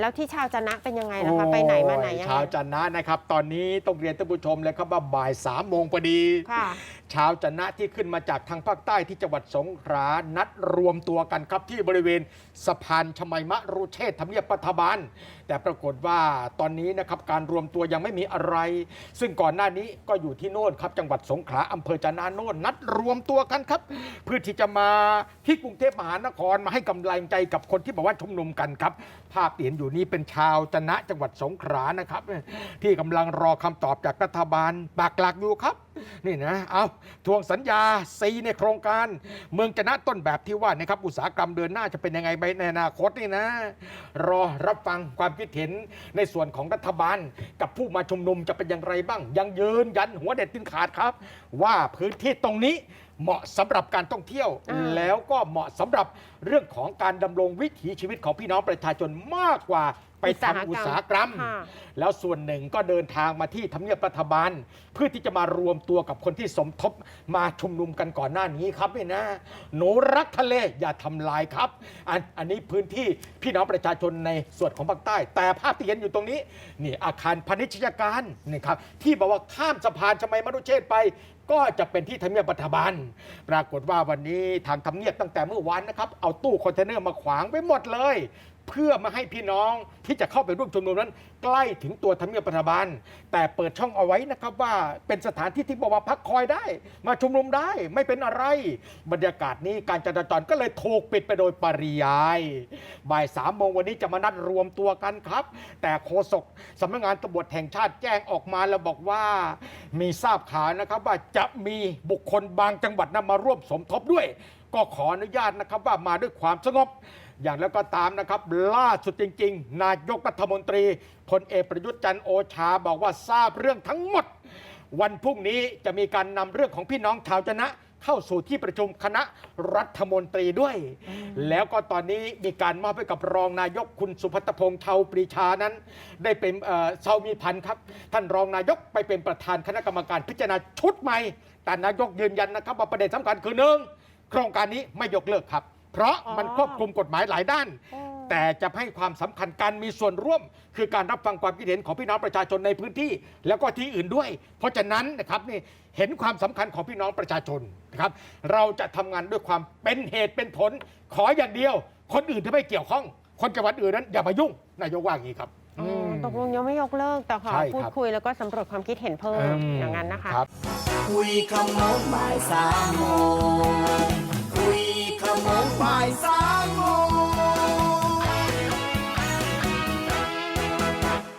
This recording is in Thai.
แล้วที่ชาวจะนะเป็นยังไงล่ะคะไปไหนมาไหนโอ้ยยังไง ชาวจันนะนะครับ ตอนนี้ต้องเรียนท่านผู้ชมเลยครับว่าบ่ายสามโมงพอดีค่ะ ชาวจันนะที่ขึ้นมาจากทางภาคใต้ที่จังหวัดสงขลานัดรวมตัวกันครับที่บริเวณสะพานชมัยมะรุเชษฐ์ทำเนียบรัฐบาล แต่ปรากฏว่าตอนนี้นะครับการรวมตัวยังไม่มีอะไร ซึ่งก่อนหน้านี้ก็อยู่ที่โน่นครับจังหวัดสงขลาอำเภอจะนาโน่นนัดรวมตัวกันครับ เพื่อที่จะมาที่กรุงเทพมหานครมาให้กำลังใจกับคนที่บอกว่าชุมนุมกันครับ ภาพที่เห็นอยู่นี้เป็นชาวจนะจังหวัดสงขลานะครับ ที่กำลังรอคำตอบจากรัฐบาลปากหลักอยู่ครับ นี่นะ เอาทวงสัญญาซีในโครงการ เมืองจะนะต้นแบบที่ว่านะครับ อุตสาหกรรมเดินหน้าจะเป็นยังไงไปในอนาคตนี่นะ รอรับฟังความคิดเห็นในส่วนของรัฐบาล กับผู้มาชุมนุมจะเป็นอย่างไรบ้าง ยังยืนยันหัวเด็ดตินขาดครับ ว่าพื้นที่ตรงนี้เหมาะสำหรับการท่องเที่ยวอ่าแล้วก็เหมาะสำหรับเรื่องของการดำรงวิถีชีวิตของพี่น้องประชาชนมากกว่า ไปทำอุตสาหกรรม ค่ะแล้วส่วนหนึ่งก็เดินทางมาที่ทำเนียบรัฐบาล เพื่อที่จะมารวมตัวกับคนที่สมทบมาชุมนุมกันก่อนหน้านี้ครับนี่นะ หนูรักทะเลอย่าทำลายครับ อันอันนี้พื้นที่พี่น้องประชาชนในส่วนของภาคใต้ แต่ภาพที่เห็นอยู่ตรงนี้นี่อาคารพาณิชยการนี่ครับที่บอกว่าข้ามสะพานชมัยมรุเชษฐ์ไป ก็จะเป็นที่ทำเนียบรัฐบาล ปรากฏว่าวันนี้ทางทำเนียบตั้งแต่เมื่อวานนะครับ เอาตู้คอนเทนเนอร์มาขวางไว้หมดเลย เพื่อมาให้พี่น้องที่จะเข้าไปร่วมชุมนุมนั้น ใกล้ถึงตัวทำเนียบรัฐบาล แต่เปิดช่องเอาไว้นะครับว่าเป็นสถานที่ที่บอกว่าพักคอยได้ มาชุมนุมได้ไม่เป็นอะไร บรรยากาศนี้การจราจรก็เลยถูกปิดไปโดยปริยายบ่ายสามโมงวันนี้จะมานัดรวมตัวกันครับ แต่โฆษกสำนักงานตำรวจแห่งชาติแจ้งออกมาแล้วบอกว่า มีทราบข่าวนะครับว่าจะมีบุคคลบางจังหวัดนั้นมาร่วมสมทบด้วย ก็ขออนุญาตนะครับว่ามาด้วยความสงบ อย่างแล้วก็ตามนะครับ ล่าสุดจริง ๆ นายกรัฐมนตรีพลเอกประยุทธ์จันทร์โอชาบอกว่าทราบเรื่องทั้งหมด วันพรุ่งนี้จะมีการนำเรื่องของพี่น้องชาวจะนะเข้าสู่ที่ประชุมคณะรัฐมนตรีด้วย แล้วก็ตอนนี้มีการมอบให้กับรองนายกคุณสุพัฒพงษ์ชาวปรีชานั้น ได้เป็นเอ่อชาวมีพันธ์ครับ ท่านรองนายกไปเป็นประธานคณะกรรมการพิจารณาชุดใหม่ แต่นายกยืนยันนะครับว่าประเด็นสำคัญคือหนึ่งโครงการนี้ไม่ยกเลิกครับ เพราะมันอ๋อควบคุมกฎหมายหลายด้านโอ้แต่จะให้ความสำคัญการมีส่วนร่วม คือการรับฟังความคิดเห็นของพี่น้องประชาชนในพื้นที่ แล้วก็ที่อื่นด้วย เพราะฉะนั้นนะครับนี่เห็นความสำคัญของพี่น้องประชาชนนะครับ เราจะทำงานด้วยความเป็นเหตุเป็นผล ขออย่างเดียว คนอื่นที่ไม่เกี่ยวข้อง คนจังหวัดอื่นนั้นอย่ามายุ่งนายกว่าอย่างนี้ครับอ๋อมตกลงยังไม่ยกเลิก แต่ขอใช่พูดครับคุยแล้วก็สำรวจความคิดเห็นเพิ่มอืมอย่างนั้นนะคะรับคุยขโมงบ่ายสามโมง คุยข